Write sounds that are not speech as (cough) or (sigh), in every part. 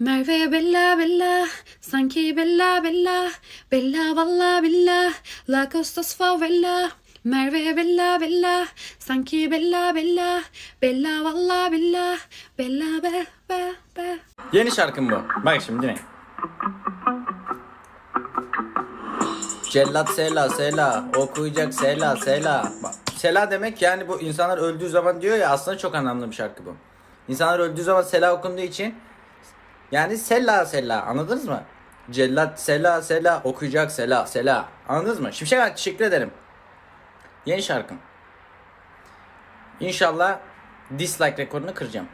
Merve bella bella, sanki bella bella, bella valla billa, la costas favela. Merve bella bella, sanki bella bella, bella valla billa, bella be be be. Yeni şarkım bu. Bak şimdi dinle. Cellat Sela Sela okuyacak Sela Sela. Sela demek yani bu insanlar öldüğü zaman diyor ya aslında çok anlamlı bir şarkı bu. İnsanlar öldüğü zaman Sela okunduğu için yani Sela Sela anladınız mı? Cellat Sela Sela okuyacak Sela Sela anladınız mı? Şimşek Ağa, teşekkür ederim. Yeni şarkım. İnşallah dislike rekorunu kıracağım.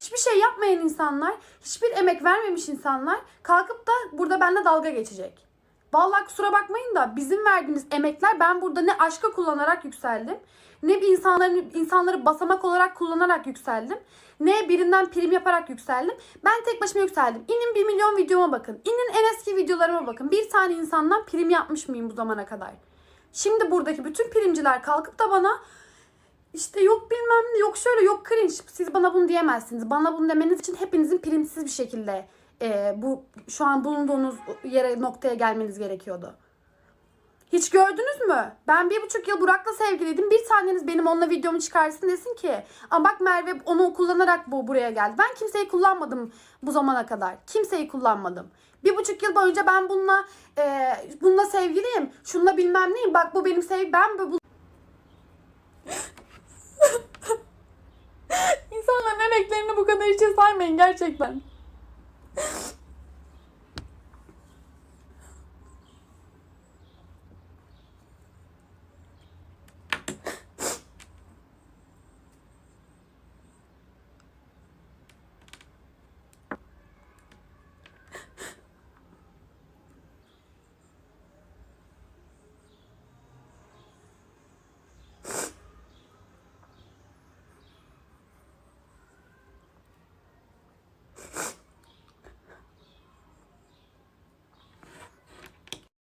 Hiçbir şey yapmayan insanlar, hiçbir emek vermemiş insanlar kalkıp da burada benimle dalga geçecek. Vallahi kusura bakmayın da bizim verdiğimiz emekler ben burada ne aşka kullanarak yükseldim. Ne bir insanların insanları basamak olarak kullanarak yükseldim. Ne birinden prim yaparak yükseldim. Ben tek başıma yükseldim. İnin bir milyon videoma bakın. İnin en eski videolarıma bakın. Bir tane insandan prim yapmış mıyım bu zamana kadar? Şimdi buradaki bütün primciler kalkıp da bana işte yok bilmem ne yok şöyle yok cringe siz bana bunu diyemezsiniz. Bana bunu demeniz için hepinizin primsiz bir şekilde e, bu şu an bulunduğunuz yere noktaya gelmeniz gerekiyordu. Hiç gördünüz mü? Ben bir buçuk yıl Burak'la sevgiliydim. Bir taneniz benim onunla videomu çıkarsın desin ki. Ama bak Merve onu kullanarak bu buraya geldi. Ben kimseyi kullanmadım bu zamana kadar. Kimseyi kullanmadım. Bir buçuk yıl boyunca ben bununla e, bununla sevgiliyim. Şununla bilmem neyim. Bak bu benim sevgilim. Ben bu (laughs) İnsanların emeklerini bu kadar içe saymayın gerçekten. あっ!